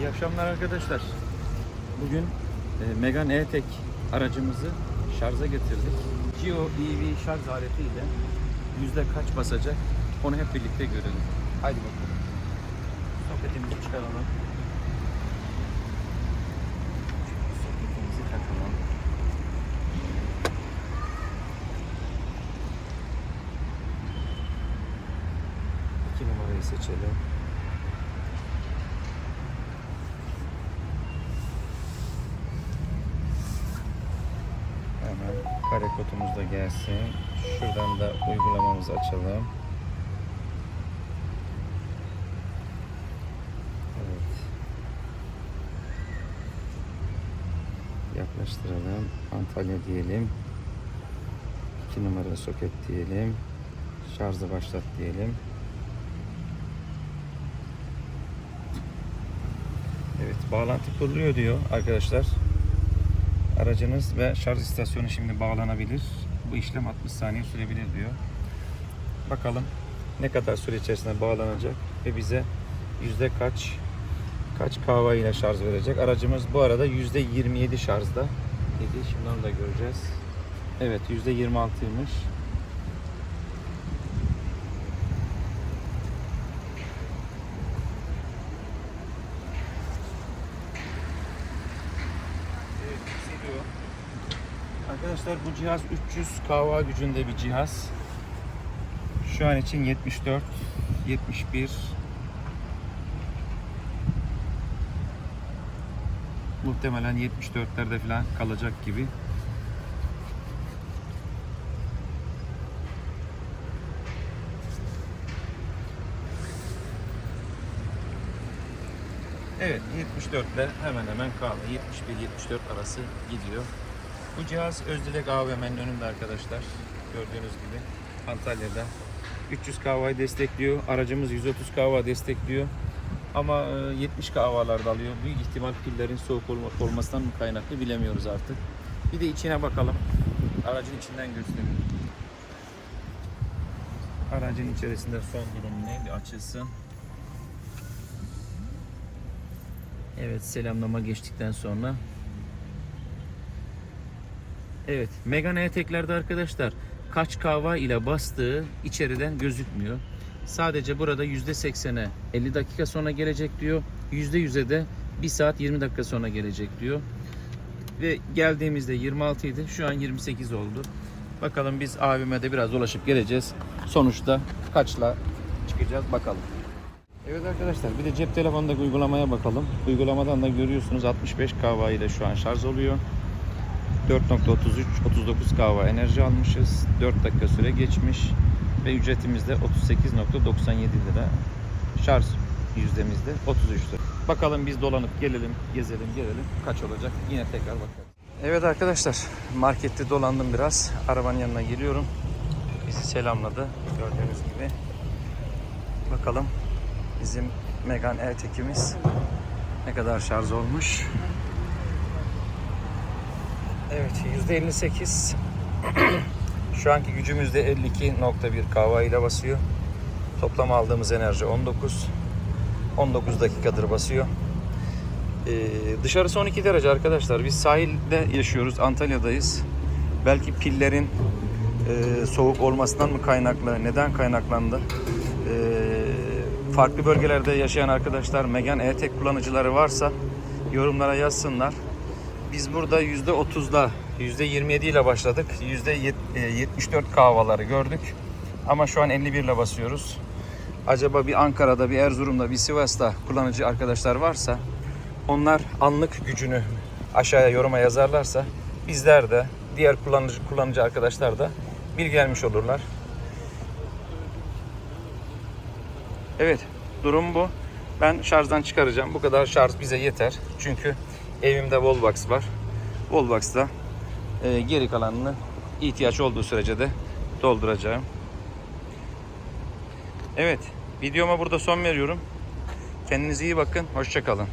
İyi akşamlar arkadaşlar. Bugün e, Megane E-Tek aracımızı şarja getirdik. Geo EV şarj aletiyle yüzde kaç basacak onu hep birlikte görelim. Haydi bakalım. Soketimizi çıkaralım. Soketimizi takalım. İki numarayı seçelim. Hemen kare kodumuz da gelsin. Şuradan da uygulamamızı açalım. Evet. Yaklaştıralım. Antalya diyelim. 2 numara soket diyelim. Şarjı başlat diyelim. Evet bağlantı kuruluyor diyor arkadaşlar. Aracınız ve şarj istasyonu şimdi bağlanabilir. Bu işlem 60 saniye sürebilir diyor. Bakalım ne kadar süre içerisinde bağlanacak ve bize yüzde kaç kaç kahve ile şarj verecek. Aracımız bu arada yüzde 27 şarjda. Şimdi onu da göreceğiz. Evet yüzde 26'ymış. Evet, yükseliyor. Arkadaşlar bu cihaz 300 kW gücünde bir cihaz. Şu an için 74, 71. Muhtemelen 74'lerde falan kalacak gibi. Evet 74'le hemen hemen kaldı. 71-74 arası gidiyor. Bu cihaz Özdilek AVM'nin önünde arkadaşlar. Gördüğünüz gibi Antalya'da 300 kW'yı destekliyor. Aracımız 130 kW destekliyor. Ama e, 70 kW'larda alıyor. Büyük ihtimal pillerin soğuk olma- olmasından mı kaynaklı bilemiyoruz artık. Bir de içine bakalım. Aracın içinden göstereyim. Aracın içerisinde son durum ne? Bir açılsın. Evet selamlama geçtikten sonra Evet Megane E-Tek'lerde arkadaşlar kaç kahva ile bastığı içeriden gözükmüyor. Sadece burada %80'e 50 dakika sonra gelecek diyor. %100'e de 1 saat 20 dakika sonra gelecek diyor. Ve geldiğimizde 26 idi. Şu an 28 oldu. Bakalım biz AVM'de biraz dolaşıp geleceğiz. Sonuçta kaçla çıkacağız bakalım. Evet arkadaşlar bir de cep telefonundaki uygulamaya bakalım. Uygulamadan da görüyorsunuz 65 kW ile şu an şarj oluyor. 4.33 39 kW enerji almışız. 4 dakika süre geçmiş ve ücretimiz de 38.97 lira. Şarj yüzdemizde 33 lira. Bakalım biz dolanıp gelelim, gezelim, gelelim. Kaç olacak? Yine tekrar bakarız. Evet arkadaşlar markette dolandım biraz. Arabanın yanına geliyorum. Bizi selamladı gördüğünüz gibi. Bakalım bizim Megane E-Tek'imiz ne kadar şarj olmuş. Evet %58 Şu anki gücümüz de 52.1 kW ile basıyor. Toplam aldığımız enerji 19 19 dakikadır basıyor. Ee, dışarısı 12 derece arkadaşlar. Biz sahilde yaşıyoruz. Antalya'dayız. Belki pillerin e, soğuk olmasından mı kaynaklı? Neden kaynaklandı? Ee, farklı bölgelerde yaşayan arkadaşlar Megane E-Tek kullanıcıları varsa yorumlara yazsınlar. Biz burada %30'la, %27 ile başladık. %74 kahvaları gördük. Ama şu an 51 ile basıyoruz. Acaba bir Ankara'da, bir Erzurum'da, bir Sivas'ta kullanıcı arkadaşlar varsa onlar anlık gücünü aşağıya yoruma yazarlarsa bizler de diğer kullanıcı kullanıcı arkadaşlar da bilgilenmiş olurlar. Evet, durum bu. Ben şarjdan çıkaracağım. Bu kadar şarj bize yeter. Çünkü evimde Wallbox var. Wallbox'ta e, geri kalanını ihtiyaç olduğu sürece de dolduracağım. Evet, videoma burada son veriyorum. Kendinize iyi bakın. Hoşçakalın.